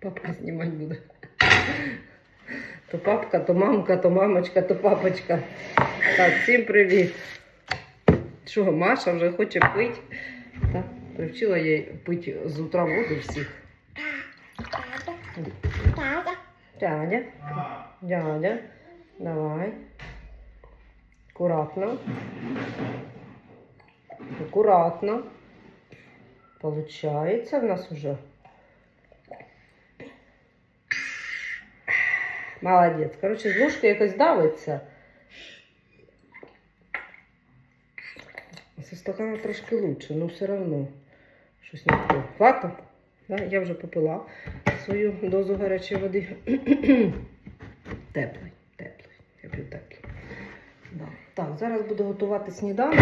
Папка знімати буде. То папка, то мамка, то мамочка, то папочка. Так, всім привіт. Що, Маша вже хоче пити. Так, привчила я пити з утра воду всіх. Дядя, дядя, давай. Аккуратно. Аккуратно. Получается у нас уже. Молодець. Коротше, з ложки якось давиться. Зі стакана трошки лучше, але все одно. Щось не то. Хвата? Да? Я вже попила свою дозу гарячої води. теплий, теплий. Я п'ю теплий. Да. Так, зараз буду готувати сніданок.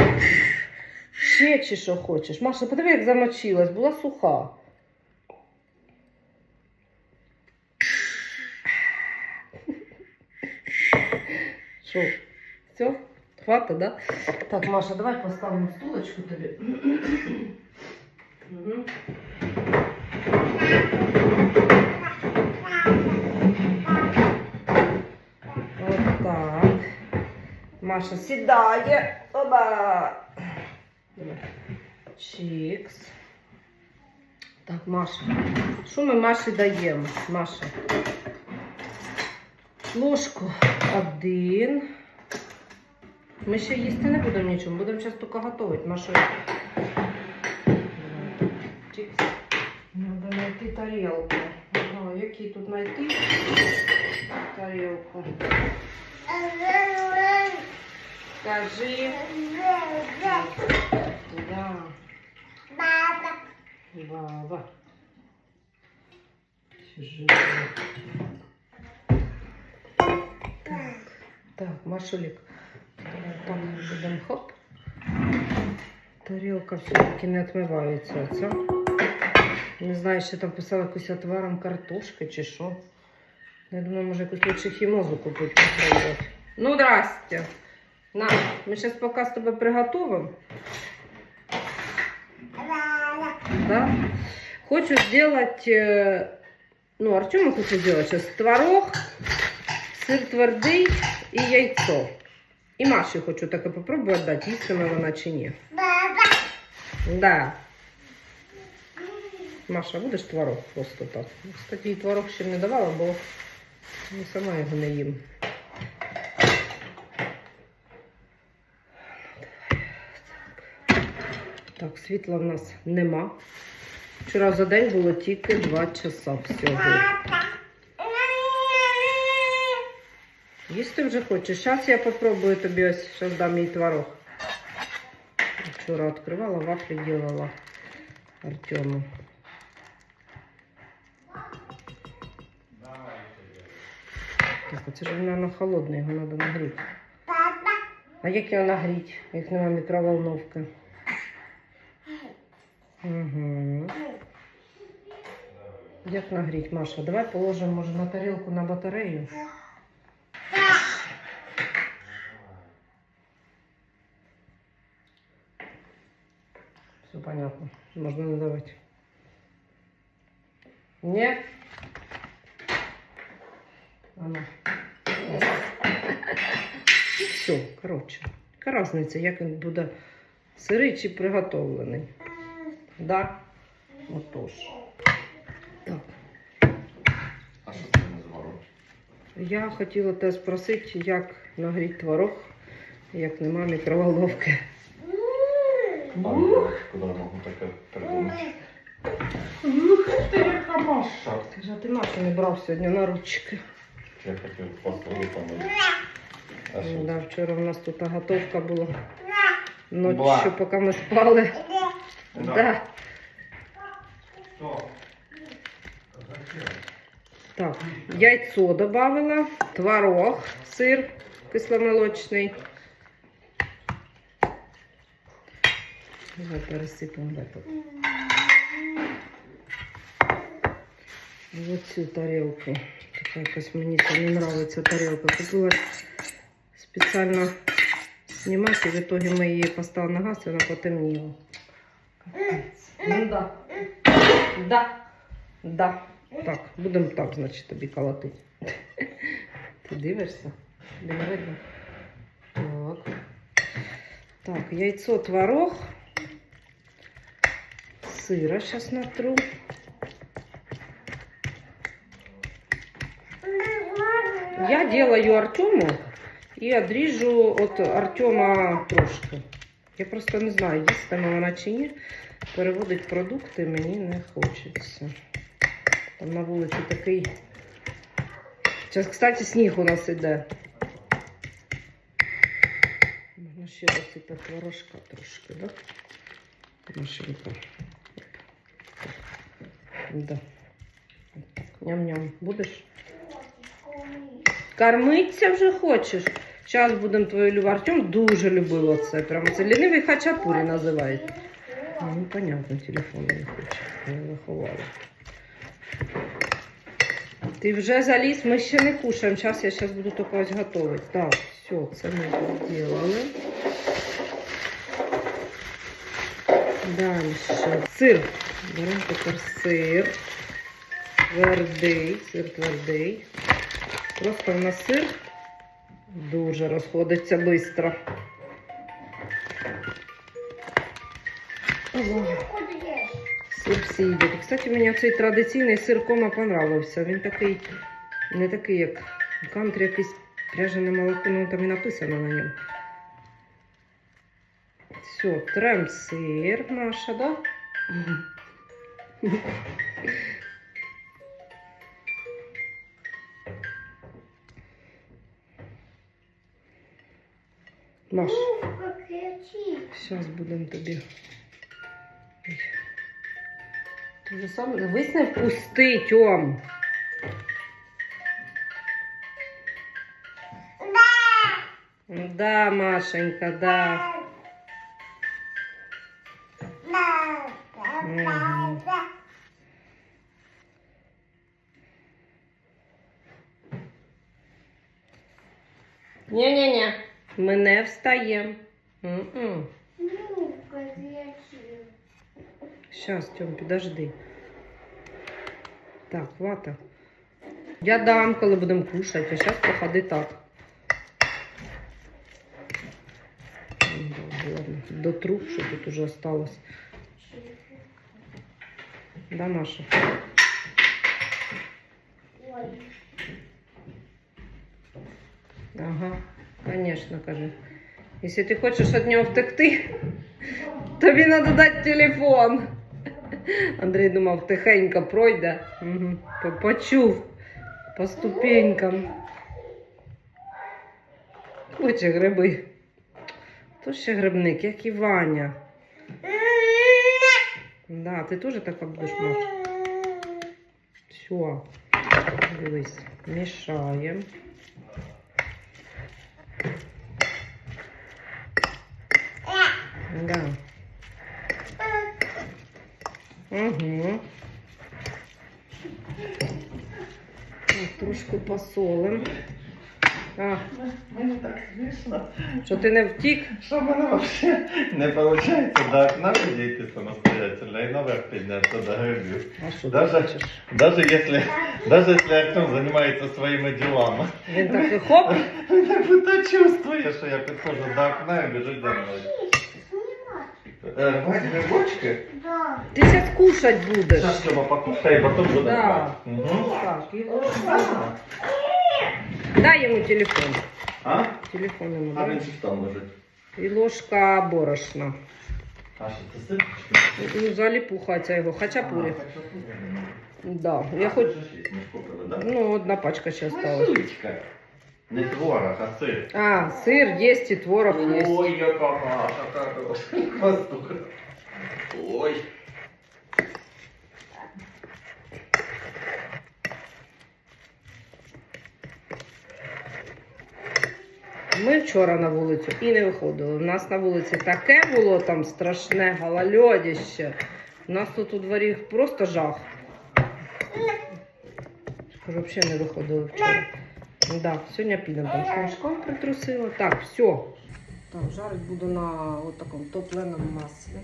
Ще чи що хочеш. Маша, подиви, як замочилась, була суха. Що? Все? Хватить, да? Так, Маша, давай поставимо стулочку тобі. От так. Маша сідає. Оба. Чікс. Так, Маша. Що ми Маші даємо? Маша. Ложку один. Ми ще їсти не будемо нічого, будемо зараз тільки готувати. Чікс. Надо знайти тарілку. Ага, які тут знайти? Тарілку. Скажи. Да. Баба. Живе. Так, так, Машулік. Давай там будемо хоп. Тарілка все-таки не відмивається. Оця. Не знаю, що там писала якусь отваром картошки чи що. Я думаю, може якусь лучше хімозу купити. Ну, здрасте. На, ми зараз поки з тобою приготуємо. Да? Хочу сделать, ну, Артему хочу сделать сейчас творог, сыр твердий і яйцо. І Маші хочу таке попробувати дати, їстиме вона чи ні. Да. Маша, будеш творог просто так. Кстати, їй творог ще не давала, бо я сама його не їм. Так, світла в нас нема. Вчора за день було тільки 2 часа всього. Їсти вже хочеш. Зараз я попробую тобі ось зараз дам їй творог. Вчора відкривала, вафлі делала Артему. Так, оце ж він, мабуть, холодний, його треба нагріти. А як його нагріти, як нема мікроволновки? Угу. Як нагріть, Маша? Давай положимо, може, на тарілку на батарею. Понятно. Можно надавать. Нет? Ано. Все, коротше. Яка різниця, як він буде сирий чи приготовлений? Да? Отож. Так. А що це не звару? Я хотіла тебе спросити, як нагріти творог, як нема мікроволновки. Куди я можу таке придумати? Ух ти, яка Маша! А ти Машу не брав сьогодні на ручки. Я хотів посуду помити. Да, вчора в нас тут готовка була. Ночі, поки ми спали. Да. Да. Що? Так, яйцо додавила, творог, сир кисломолочний. Давай пересипемо этот. В цю тарілку. Така якась мені це не подобається тарілка. Купила спеціально знімати, в итоге ми її поставили на газ, і вона потемніла. Ну да. Да. Да. Так, будемо так, значить, тобі колотити. Ти дивишся? Не видно? Так. Так, яйцо, творог. Сыра сейчас натру. Я делаю Артему и отрежу от Артема трошки. Я просто не знаю, їстиме вона чи ні. Переводить продукти мені не хочеться. Там на вулиці такий. Зараз, кстати, сніг у нас іде. Можна ще розсипати творожка трошки, да? Машинка. Да. Ням-ням. Будеш? Кормиться вже хочеш? Зараз будемо твою любов. Артем дуже любив оце. Прямо це лінивий хачапурі називають. Ну, понятно, телефон не хоче. Не заховала. Ти вже заліз, ми ще не кушаємо. Зараз я зараз буду тільки ось готувати. Так, все, це ми зробили. Далі. Сир. Беремо тепер сир. Твердий, сир твердий. Просто в нас сир дуже розходиться швидко. Сир всі. Кстати, мені цей традиційний сир кома понравився. Він такий, не такий, як кантрі якийсь пряжене молоко, ну там і написано на ньому. Все, трем сир наша, да? Маш, зараз будемо тобі. Ой. Ти вже сам дивись не впусти, Тьом. Да, Машенька, да. Не встаємо. М-м. Сейчас, Тём, подожди. Так, вата. Я дам, коли будемо кушати, а зараз походи так. До труп, що тут уже осталось. Да, Маша? Ага, конечно, кажи. Если ти хочеш від нього втекти, тобі треба дати телефон. Андрій думав, тихенько пройде. Угу. Почув по ступенькам. Хоче гриби. То ще грибник, як і Ваня. Да, ти теж така будеш Маш? Все. Дивись, мішаємо. Да. Угу. Так, трошки посолим. А, Мені так смішно. що ти не втік? Що в мене взагалі не виходить до окна підійти самостоятельно і наверх піднятися до грибів. А що Даже- хочеш? Даже если, даже если Артем занимается своими делами, Він такий хоп. він будто чувствує, що я підходжу до окна і біжить за мною. Е, Рвать грибочки? Ти зараз кушать будеш. Зараз Тьома покушай, потім буде Да. рвати. Угу. Так, і дай йому телефон. А? Телефон йому А дай. він що там лежить? І ложка борошна. А що це ситочки? Ну, заліпуха ця його, хачапурі. А, хачапурі. Да. Я хоч... Вже шість ми купили, да? Ну, одна пачка ще осталась. Масичка. Не творог, а сир. А, сир є і творог є. Ой, яка наша Хвостуха. Ой. Ми вчора на вулицю і не виходили. У нас на вулиці таке було там страшне гололедище. У нас тут у дворі просто жах. Кажу, взагалі не виходили вчора. Да, сьогодні підемо там сніжком притрусила. Так, все. Так, жарить буду на от такому топленому маслі.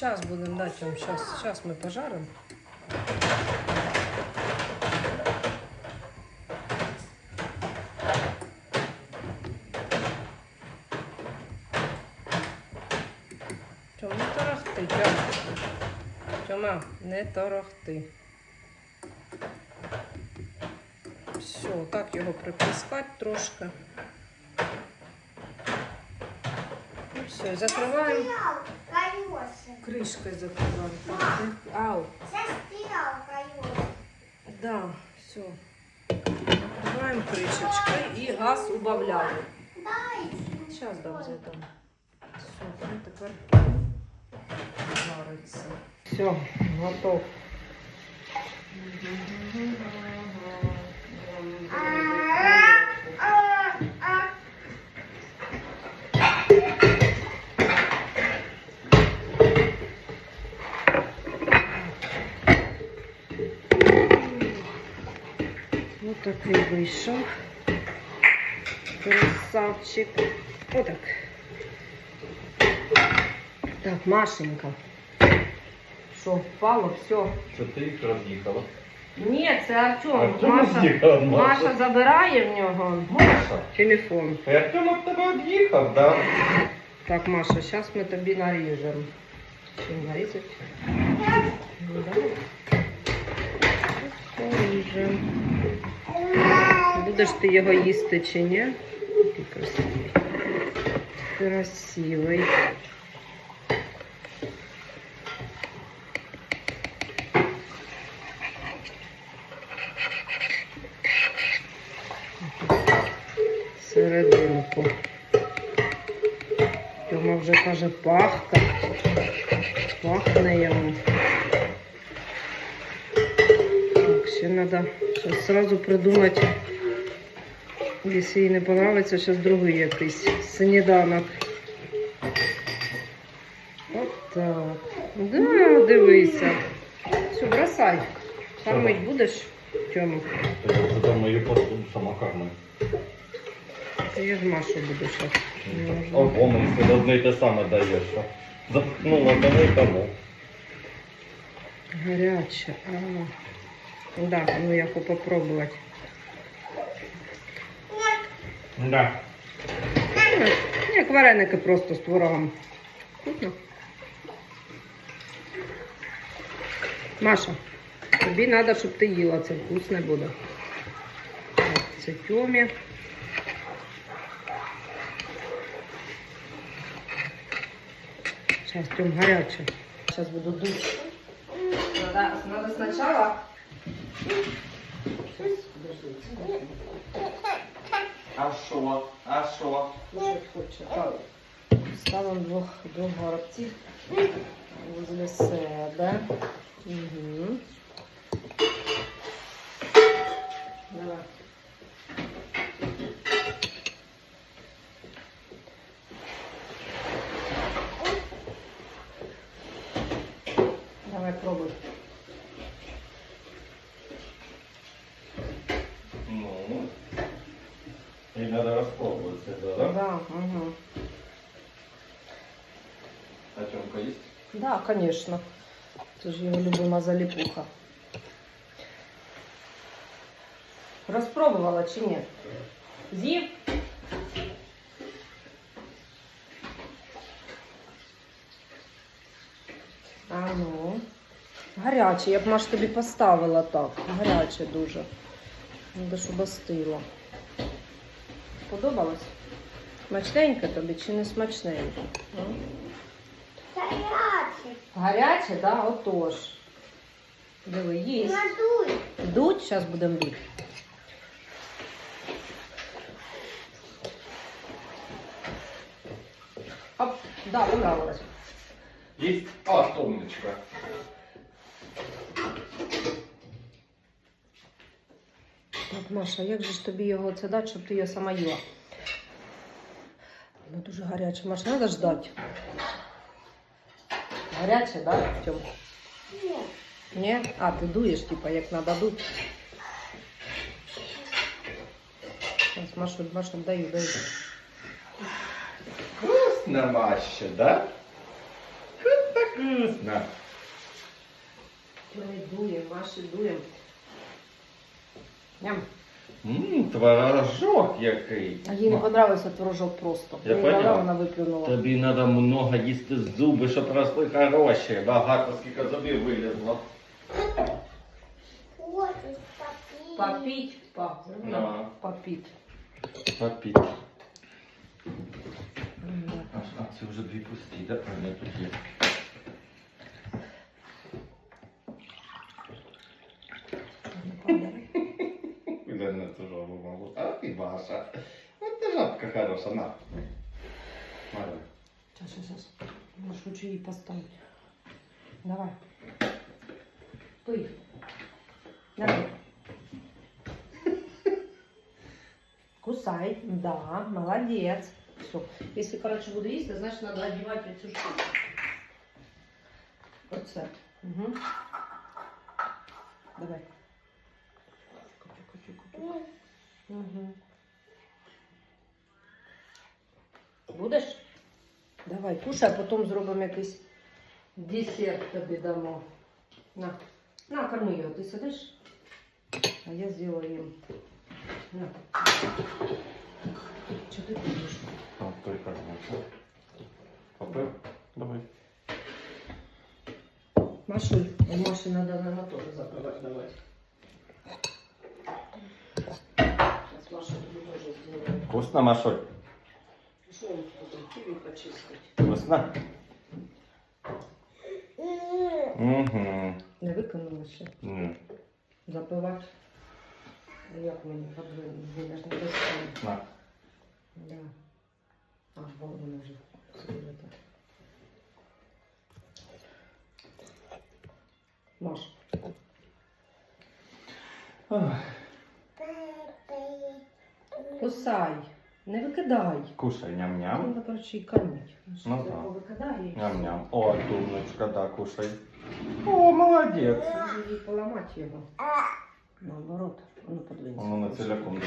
Сейчас будем дать вам, сейчас, сейчас мы пожарим. Тьом, не торохти, Тьом. Тьома, не торохти. Все, так його притискати трошки. І все, закриваємо. Кришкою закриваємо. Ау, Це стирал колеса. да, все. Закриваємо кришечкою і газ убавляємо. Зараз дам задам. Все, ну тепер жариться. Все, готов. Такий вийшов. Красавчик. Отак. Так, Машенька. Що, впало, все. Що ти їх роз'їхала? Ні, це Артем. Артем Маша, роз'їхав, Маша. Маша забирає в нього Маша. телефон. І Артем від тебе від'їхав, да? Так, Маша, зараз ми тобі наріжемо. Чим нарізати? Ну, давай. Поріжемо. Будеш ти його їсти чи ні? Який красивий. Красивий. Серединку. Тьома вже каже, пахка. Пахне йому. Так, ще треба зараз сразу придумати. Якщо їй не подобається, зараз другий якийсь сніданок. От так. Да, дивися. Все, бросай. Кормить будеш? Тьому. Задам мою посуду сама кармою. Я ж Машу буду зараз. О, помню, одне й те саме даєш. що Запхнула тому і тому. Горяче. А. Да, ну я хочу попробовать. Да. Ну, Як вареники просто з творогом. Вкусно. Маша, тобі треба, щоб ти їла, це вкусне буде. Це тьомі. Зараз тьом гаряче. Зараз буду дуть. Надо, надо сначала. Сейчас, подождите. А що? А що? Кушать хоче. Ставимо двох, двох горобців возле себе. Угу. Давай пробуй. Ну. І треба розпробувати, да? Угу. А чомка їсть? Да, конечно. Це ж його любима заліпуха. Розпробувала чи ні? З'їв? А ну. Гаряче, я б Маш тобі поставила так. Гаряче дуже. Треба, щоб остило. Подобалось? Смачненьке тобі чи не смачненьке? М? Стоять. Гаряче, да? Отож. Диви, їсть. Надуй. Дуть, зараз будемо дуть. Оп, да, понравилось. Їсть? А, томничка. Так, Маша, як же ж тобі його це дати, щоб ти його сама їла? Ну дуже гаряче. Маша, треба ждати. Гаряче, да, Тьом? Ні. Ні? А, ти дуєш, типа, як треба дуть. Зараз Машу, Машу, даю, даю. Вкусно, Маша, да? Вкусно. Дуємо, Маші, дуємо. Ням. Ммм, творожок який. А їй не понравився творожок просто. Я поняв. вона виплюнула. Тобі треба много їсти зуби, щоб росли хороші. Багато скільки зубів вилізло. Хочешь попить? Попіть, пап. Да. Попіть. Попіть. А, а це вже дві пусті, да? А, ні, тут є. Маша. От ти жабка хороша, на. Марина. Сейчас, сейчас. Может, лучше її поставити. Давай. Пий. Давай. Кусай. Да, молодец. Все. Если, короче, буду їсти, значит, надо одевать эту штуку. Оце. Угу. Давай. Кучу, кучу, кучу. Угу. Будеш? Давай, кушай, а потім зробимо якийсь десерт тобі дамо. На, на, корми його, ти сидиш? А я зроблю їм. На. Що ти будеш? А, той как можна. Попив? Давай. Машуль, у Маші треба на мотор закривати, давай. Зараз Маша тобі теж зробить. Вкусно, Машоль? Він тут? Ківі почистить. Вкусно? Угу. Не виконала ще. Ні. Запивати. Як мені подвинути? Я ж не достану. На. Да. А, вон воно вже. Маш, кусай. Не викидай. Кушай, ням-ням. Треба, коротше, і кормити. Що Ну повикидає і все. Ням-ням. О, думночка, да, кушай. О, молодець. Може їй поламати його. Наоборот, воно подвинься. Воно на целяком дуже.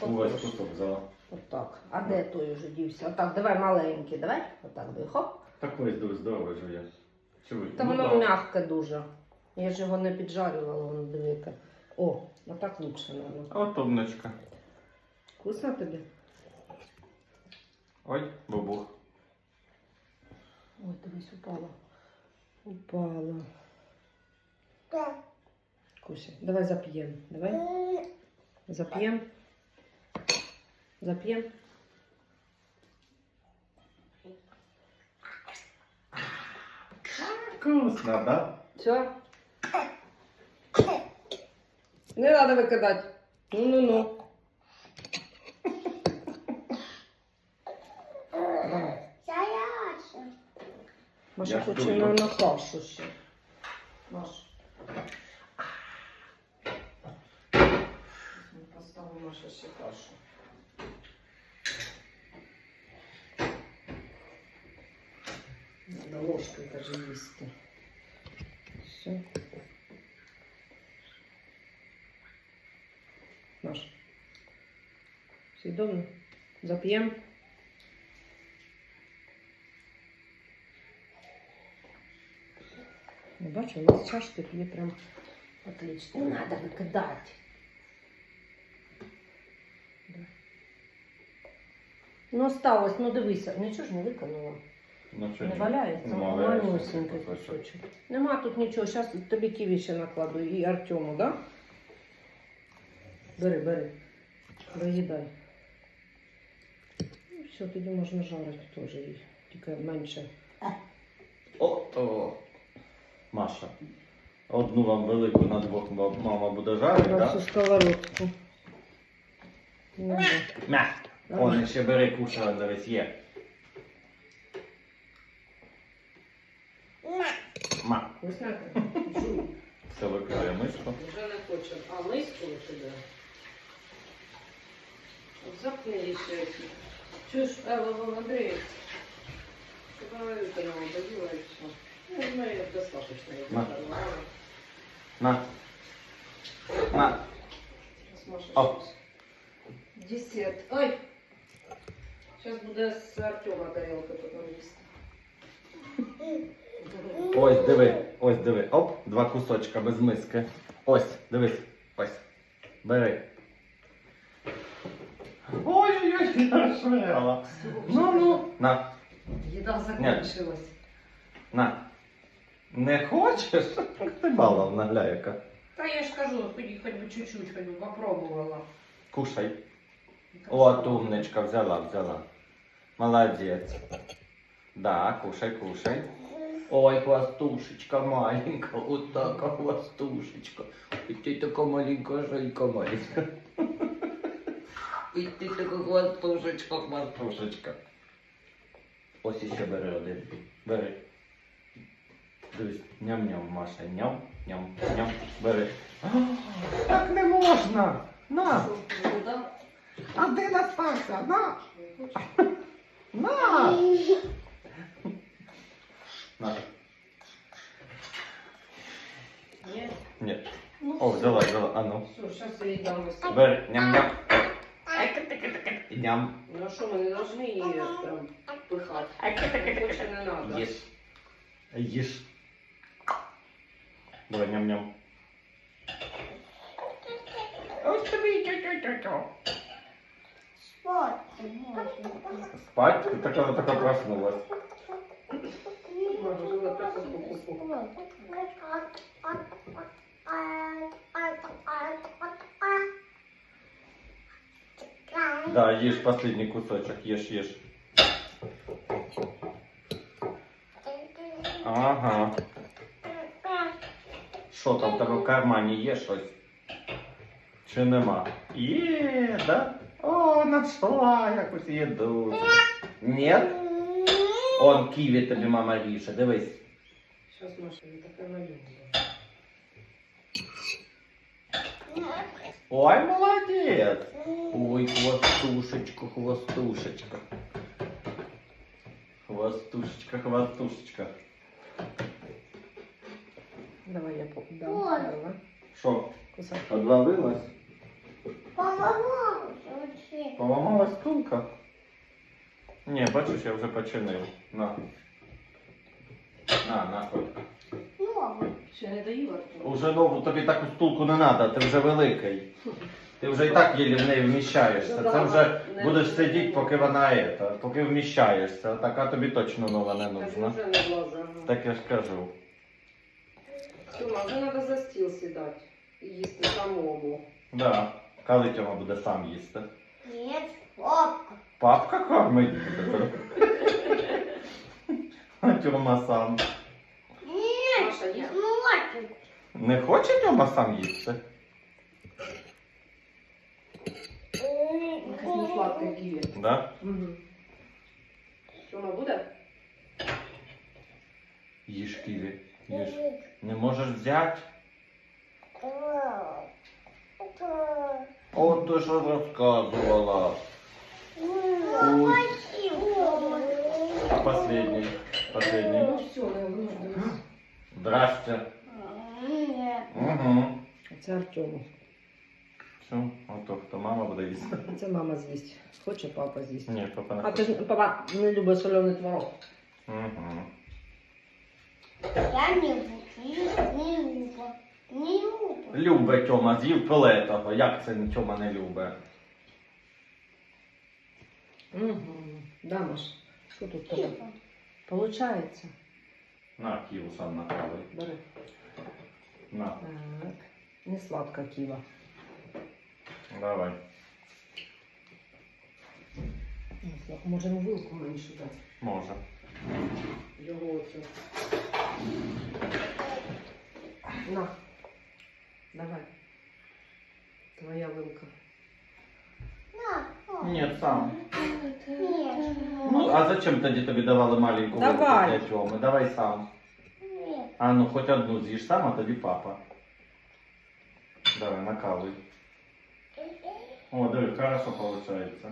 Так Увесь кусок взяла. Отак. А де той уже дівся? Отак, давай маленький, давай. Отак, давай, хоп. Такий дуже здоровий жує. Чи? Та Ну, воно да. м'яке дуже. Я ж його не піджарювала, воно дивіться. О, отак лучше, мабуть. От умничка. Вкусно тобі? Ой, бабух. Ой, дивись, упала. Упала. да. Куся, давай зап'ємо. Давай. Зап'ємо. Зап'ємо. Вкусно, да? Все. Не треба викидати. Ну-ну-ну. Давай. Заряжен. Маша Я хоче на, йду. на кашу ще. Маш. Поставимо Маша ще кашу. Надо ложкой даже їсти. Все. Маш. Съедобно? Зап'ємо? Ну, бачу, у нас чашки п'є прям отлично. Не викидати. Да. Ну, осталось, ну дивися, нічого ж не виконала. Ну, Не валяється, Ну, малюсенький кусочок. Нема тут нічого, зараз тобі ківі ще накладу і Артему, да? Бери, бери. Доїдай. Ну, все, тоді можна жарити теж її, тільки менше. О-о. Маша. Одну вам велику на двох мама буде жарити, так? сковородку. Ну, да. Мя. Он ще бери, кушай, дивись, є. Ма. Вкусняка? Жуй. Все викидає миску. Вже не хочу. А миску туди. От Запни ще. Чуєш? Щоб вона виконала, доїла і все. Ну, я На. На. На. О. Десерт. Ой! Зараз буде з Артема тарілка потім їсти. Ось, диви, ось диви. Оп, два кусочка без миски. Ось, дивись, ось. Бери. Ой-ой-ой, нашла. Ну, ну. На, Еда закончилась. на. Не хочеш? Ти баловна, гляяка. Та я ж кажу, хоть, хоть бы чуть-чуть, хоть бы попробовала. Кушай. От умничка, взяла, взяла. Молодець. Да, кушай, кушай. Ой, хвостушечка маленька, вот така хвостушечка. І ти така маленька жилька маленька. І ти така хвостушечка, хвостушечка. Ось іще бери один. Бери. Дивись, ням-ням, Маша, ням, ням, ням. Бери. А, Так не можна. На. Да? А де настався? На! На! На. Нет? Ні. Ну, О, взяла, взяла. А ну. Все, сейчас я ей дам быстрее. Бери, ням-ням. Ням. Ну а что, мы не должны ее прям пыхать. Больше не надо. Їж. Їж. Давай, ням-ням. Ось тобі тю-тю-тю-тю. Спать можно. Спать? Ти така, така проснулась. Можно было просто пу-пу-пу. Да, їж последний кусочок, їж, їж. Ага. Що там в тебе в кармані є щось? Чи нема? Є, да? О, знайшла якусь їду. Ні? Он ківі тобі мама ріже, дивись. Сейчас Маша не такая маленькая. Ой, молодець. Ой, хвостушечка, хвостушечка. Хвостушечка, хвостушечка. Давай я дам. Ой. Давай. Що, Кусок. одвалилась? Помогла вообще. Поламалась стулка? Ні, бачиш, я вже починив. На. На, на, хоч. Много. Ще не доїла? Уже нову тобі таку стулку не треба, ти вже великий. Ти вже і так єлі в неї вміщаєшся. Це вже будеш сидіти, поки вона ета, поки вміщаєшся. Така тобі точно нова не Так нужна. не. Так я ж кажу. Тьома, вже треба за стіл сідати і їсти самому. Да. Коли Тьома буде сам їсти. Нет, папка. Папка кормить. А Тьома сам. Нет, Маша, їсть? смотри. Не хоче Тьома сам їсти? Не. Да? Угу. Тьома буде? Їж ківі. Їж. Не можеш взяти? О, ти що розказувала. Последний. Последний. Ну все, не нужно. Здрасте. Угу. Це Артему. Все, ото хто мама буде їсти. Це мама з'їсть. Хоче папа з'їсть. Ні, папа не А ти хоче. ж папа не любить солений творог. Угу. Я не буду. Не люблю. Не люблю. Любе Тьома, з'їв пилетого. Як це Тьома не любе? Угу. Да, Маш, що тут тебе? Получається. На, ківу сам накали. Бери. На, Так. Не сладка ківа. давай. Можемо вилку менше дати. Може. Його оцю. На. Давай. Твоя вилка. На, на. Ні, сам. Нет. Ну, а зачем тоді тобі давали маленьку вилку Давай. для Тьоми? Давай сам. Нет. А ну хоч одну з'їж сам, а тоді папа. Давай, накалуй. О, диви, хорошо виходить.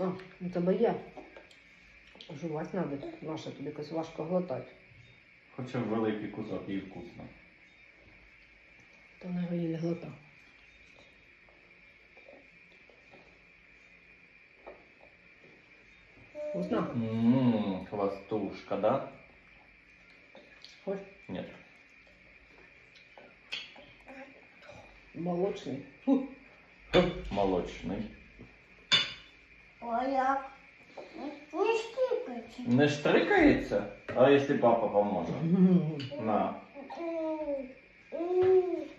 А, у тебе є. Жувати треба. Маша, тобі якось важко глотати. Хоча великий кусок і вкусно. То не його глота. Вкусно? Ммм, хвостушка, да? Хочешь? Нет. Молочный. Молочный. А як? Не стикайте. Не штрикається? А якщо папа поможе? На.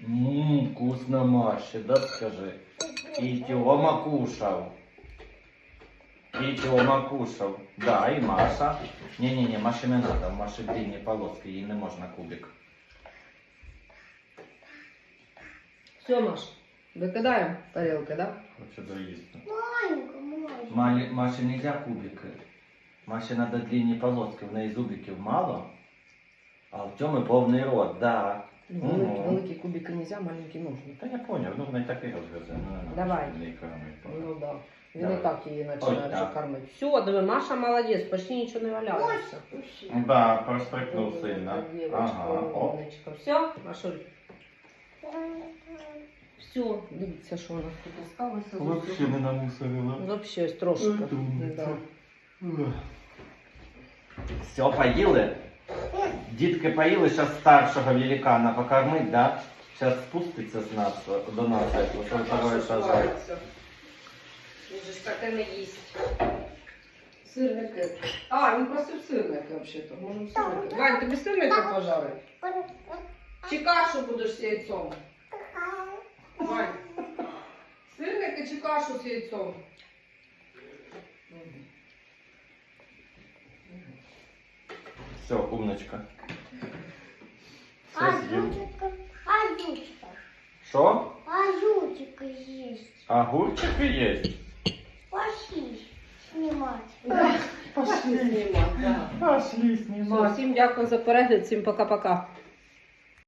Ммм, вкусно Маші, да скажи? І Тьома кушав. І Тьома кушав. Да, і Маша. Ні-ні-ні, Маші не надо, в Маші длинні полоски, їй не можна кубик. Все, Маш, викидаємо тарілки, да? Хочу доїсти. Маленька, маленька. Малі, Маші нельзя кубики. Маші надо длинні полоски, в неї зубиків мало. А в Тьоми повний рот, да. Ну, великі, Мгм. великі кубики нельзя, маленькі можна. Та я поняв, ну вона і так і розвезе. Ну, Давай. Ну да. Він Давай. і так її починає вже кормити. Все, диви, Маша молодець, почти нічого не валяється. Да, прострикнув сильно. Ага, оп. Все, Машуль? Все, дивіться, що у нас тут осталося. Вообще не намусорила. Вообще трошки. Да. Все, поїли? Дітки поїли, зараз старшого великана покормить, да? Зараз спуститься з нас, до нас, ось Що второй этаж. швариться? Він же ж таке не їсть. Сирники. А, він просив сирники взагалі-то. Можемо сирники. Вань, тобі сирники пожарить? Чи кашу будеш з яйцом? Вань, сирники чи кашу з яйцом? Все, умничка. А Все з'їв. зучка, а зучка, Що? а зучка есть. Огурчики є? Пошли снимать. Пошли знімати. Пошли Все, всім дякую за перегляд, всім пока-пока.